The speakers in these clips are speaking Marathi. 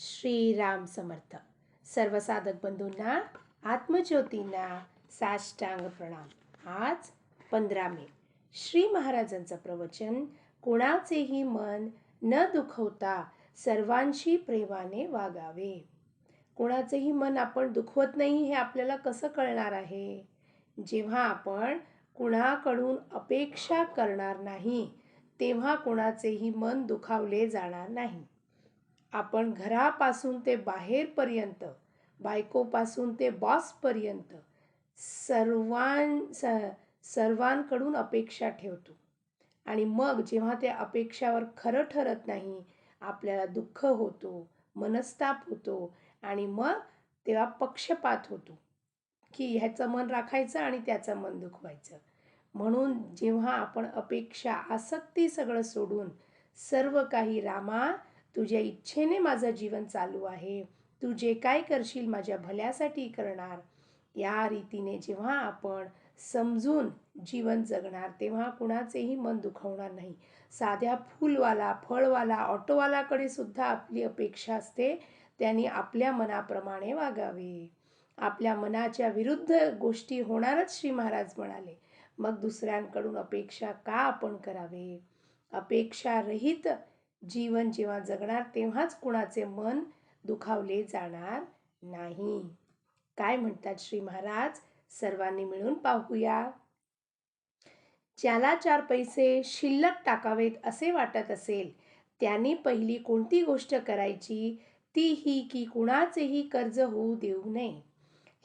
श्रीराम समर्थ. सर्व साधक बंधूंना आत्मज्योतींना साष्टांग प्रणाम. आज पंधरा मे. श्री महाराजांचं प्रवचन कोणाचेही मन न दुखवता सर्वांशी प्रेमाने वागावे. कोणाचेही मन आपण दुखवत नाही हे आपल्याला कसं कळणार आहे? जेव्हा आपण कुणाकडून अपेक्षा करणार नाही तेव्हा कोणाचेही मन दुखावले जाणार नाही. आपण घरापासून ते बाहेरपर्यंत बायकोपासून ते बॉसपर्यंत सर्वां स सर्वांकडून अपेक्षा ठेवतो. आणि मग जेव्हा त्या अपेक्षावर खरं ठरत नाही आपल्याला दुःख होतो मनस्ताप होतो आणि मग तेव्हा पक्षपात होतो की ह्याचं मन राखायचं आणि त्याचं मन दुखवायचं. म्हणून जेव्हा आपण अपेक्षा आसक्ती सगळं सोडून सर्व काही रामा तुझ्या इच्छेने माझं जीवन चालू आहे. तू जे काय करशील माझ्या भल्यासाठी करणार. या रीतीने जेव्हा आपण समजून जीवन जगणार तेव्हा कुणाचेही मन दुखवणार नाही. साध्या फुलवाला फळवाला ऑटोवालाकडे सुद्धा आपली अपेक्षा असते. त्यांनी आपल्या मनाप्रमाणे वागावे. आपल्या मनाच्या विरुद्ध गोष्टी होणारच श्री महाराज म्हणाले. मग दुसऱ्यांकडून अपेक्षा का आपण करावे? अपेक्षारहित जीवन जेव्हा जगणार तेव्हाच कुणाचे मन दुखावले जाणार नाही. काय म्हणतात श्री महाराज? सर्वांनी मिळून पाहूया. ज्याला चार पैसे शिल्लक टाकावेत असे वाटत असेल त्यांनी पहिली कोणती गोष्ट करायची? ती ही की कुणाचेही कर्ज होऊ देऊ नये.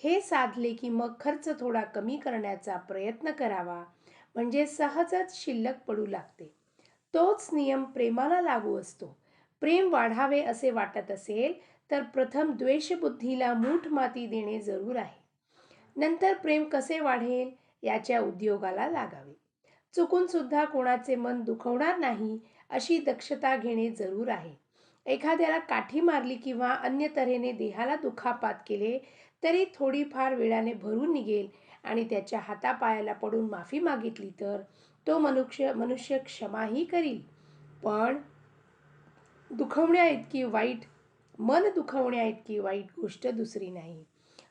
हे साधले की मग खर्च थोडा कमी करण्याचा प्रयत्न करावा. म्हणजे सहजच शिल्लक पडू लागते. तोच नियम प्रेमाला लागू असतो. प्रेम वाढावे असे वाटत असेल तर प्रथम द्वेषबुद्धीला मूठ माती देणे जरूर आहे. नंतर प्रेम कसे वाढेल याच्या उद्योगाला लागावे. चुकूनसुद्धा कोणाचे मन दुखवणार नाही अशी दक्षता घेणे जरूर आहे. एखाद्याला काठी मारली किंवा अन्य तऱ्हेने देहाला दुखापात केले तरी थोडीफार वेळाने भरून निघेल आणि त्याच्या हातापायाला पडून माफी मागितली तर तो मनुष्य मनुष्य क्षमाही करील. पण दुखवण्या इतकी वाईट मन दुखवण्या इतकी वाईट गोष्ट दुसरी नाही.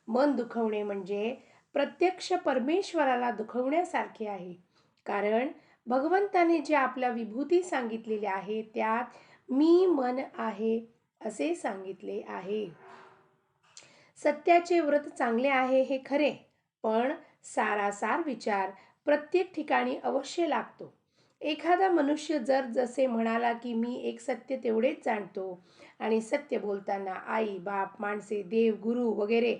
मन दुखवणे म्हणजे प्रत्यक्ष परमेश्वराला दुखवण्यासारखे आहे. कारण भगवंताने ज्या आपल्या विभूती सांगितलेल्या आहे त्यात मी मन आहे असे सांगितले आहे. सत्याचे व्रत चांगले आहे हे खरे पण सारासार विचार प्रत्येक ठिकाणी अवश्य लागतो. एखादा मनुष्य जर जसे म्हणाला की मी एक सत्य तेवढेच जाणतो आणि सत्य बोलताना आई बाप माणसे देव गुरु वगैरे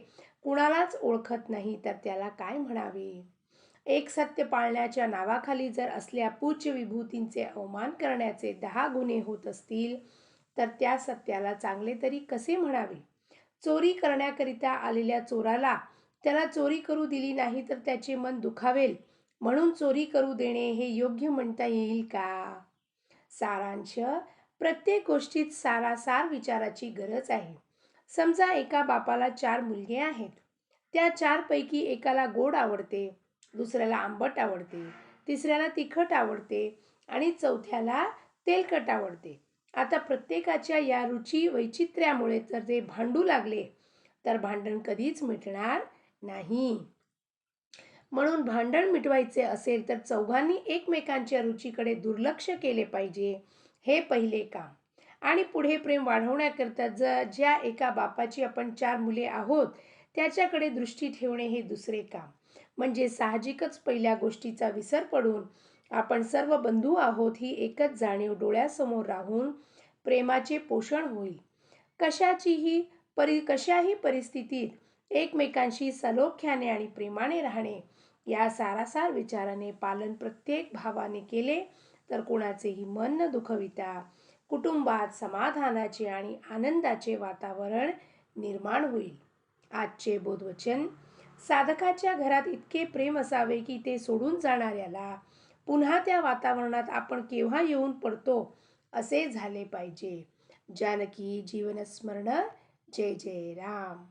कुणालाच ओळखत नाही तर त्याला काय म्हणावे? एक सत्य पाळण्याच्या नावाखाली जर असल्या पूज्य विभूतींचे अवमान करण्याचे दहा गुन्हे होत असतील तर त्या सत्याला चांगले तरी कसे म्हणावे? चोरी करण्याकरिता आलेल्या चोराला त्याला चोरी करू दिली नाही तर त्याचे मन दुखावेल म्हणून चोरी करू देणे हे योग्य म्हणता येईल का? सारांश प्रत्येक गोष्टीत सारासार विचाराची गरज आहे. समजा एका बापाला चार मुलगे आहेत. त्या चारपैकी एकाला गोड आवडते दुसऱ्याला आंबट आवडते तिसऱ्याला तिखट आवडते आणि चौथ्याला तेलकट आवडते. आता प्रत्येकाच्या या रुची वैचित्र्यामुळे जर ते भांडू लागले तर भांडण कधीच मिटणार नाही. म्हणून भांडण मिटवायचे असेल तर चौघांनी एकमेकांच्या रुचीकडे दुर्लक्ष केले पाहिजे. हे पहिले काम. आणि पुढे प्रेम वाढवण्याकरता ज ज्या एका बापाची आपण चार मुले आहोत त्याच्याकडे दृष्टी ठेवणे हे दुसरे काम. म्हणजे साहजिकच पहिल्या गोष्टीचा विसर पडून आपण सर्व बंधू आहोत ही एकच जाणीव डोळ्यासमोर राहून प्रेमाचे पोषण होईल. कशाचीही परि कशाही परिस्थितीत एकमेकांशी सलोख्याने आणि प्रेमाने राहणे या सारासार विचाराने पालन प्रत्येक भावाने केले तर कोणाचेही मन न दुखविता. कुटुंबात समाधानाचे आणि आनंदाचे वातावरण निर्माण होईल. आजचे बोधवचन साधकाच्या घरात इतके प्रेम असावे की ते सोडून जाणाऱ्याला पुन्हा त्या वातावरणात आपण केव्हा येऊन पडतो असे झाले पाहिजे. जानकी जीवनस्मरण जय जय राम.